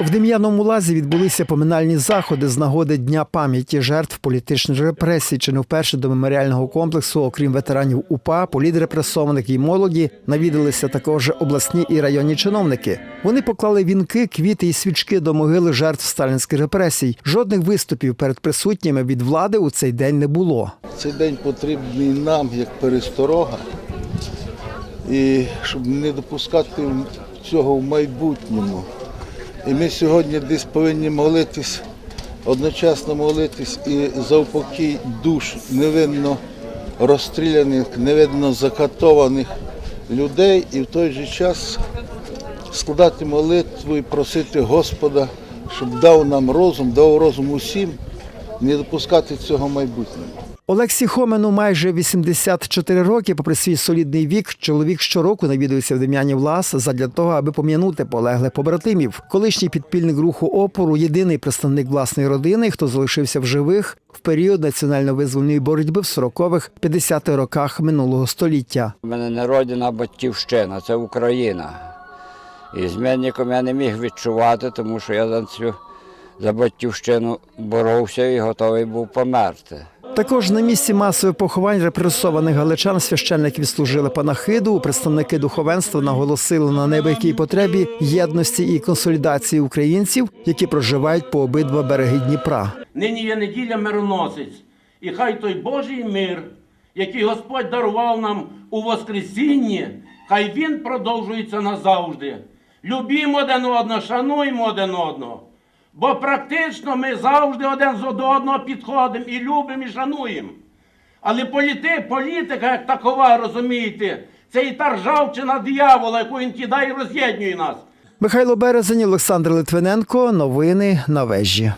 В Дем'яному лазі відбулися поминальні заходи з нагоди Дня пам'яті жертв політичних репресій. Чи не вперше до меморіального комплексу, окрім ветеранів УПА, політрепресованих і молоді, навідалися також обласні і районні чиновники. Вони поклали вінки, квіти і свічки до могили жертв сталінських репресій. Жодних виступів перед присутніми від влади у цей день не було. Цей день потрібний нам як пересторога, і щоб не допускати цього в майбутньому. І ми сьогодні десь повинні молитись, одночасно молитись і за упокій душ невинно розстріляних, невинно закатованих людей, і в той же час складати молитву і просити Господа, щоб дав нам розум, дав розум усім, не допускати цього в майбутньому. Олексій Хомену майже 84 роки. Попри свій солідний вік, чоловік щороку навідується в Дем'янів Лас задля того, аби пом'янути полеглих побратимів. Колишній підпільник руху опору, єдиний представник власної родини, хто залишився в живих в період національно-визвольної боротьби в 40-х, 50-х роках минулого століття. У мене не родина, а батьківщина, це Україна. І змінником я не міг відчувати, тому що я за цю за батьківщину боровся і готовий був померти. Також на місці масових поховань репресованих галичан священники відслужили панахиду. Представники духовенства наголосили на неабиякій потребі єдності і консолідації українців, які проживають по обидва береги Дніпра. Нині є неділя мироносець, і хай той Божий мир, який Господь дарував нам у Воскресінні, хай він продовжується назавжди. Любімо один одного, шануємо один одного. Бо практично ми завжди один до одного підходимо і любимо, і шануємо. Але політи, політика, як такова, розумієте, це і та ржавчина диявола, яку він кидає і роз'єднує нас. Михайло Березень, Олександр Литвиненко. Новини на вежі.